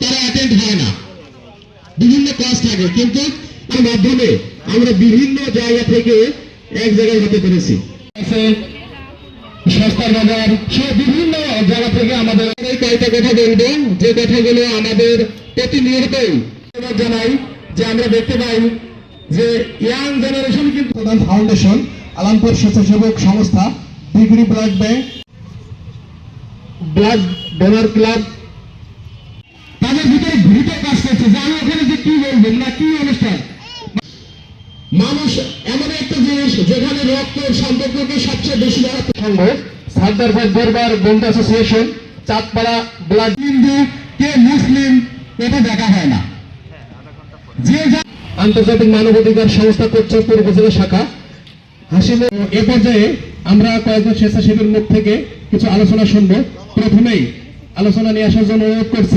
তারা অ্যাটেন্ড হয় না। বিভিন্ন ক্লাস থাকে কিন্তু এর মাধ্যমে আমরা বিভিন্ন জায়গা থেকে এক জায়গায় হতে পেরেছি। সস্তার বাজার সে বিভিন্ন জায়গা থেকে আমাদের কয়েকটা কথা বলব। যে কথাগুলো আমাদের প্রতিনিয়তই জানাই যে আমরা দেখতে পাই যে ইয়াং জেনারেশন কিন্তু প্রধান ফাউন্ডেশন আলামপুর স্বেচ্ছাসেবক সংস্থা degree blood bank. Blood donor club. তাদের ভিতরে দ্রুত কাজ করছে। যে আমি ওখানে যে কি বলবেন না কি মানুষ এমন একটা জিনিস যেখানে রক্ত সম্পর্ককে সবচেয়ে বেশি দ্বারা সংঘ সার্দার ভাই দরবার বন্ধু অ্যাসোসিয়েশন চাঁদপাড়া ব্লাড হিন্দু কে মুসলিম এটা দেখা হয় না। যে আন্তর্জাতিক মানবাধিকার সংস্থা কোচ্চপুর উপজেলা শাখা হাসিম এ পর্যায়ে আমরা কয়েকজন স্বেচ্ছাসেবীর মুখ থেকে কিছু আলোচনা শুনব। প্রথমেই আলোচনা নিয়ে আসার জন্য অনুরোধ করছি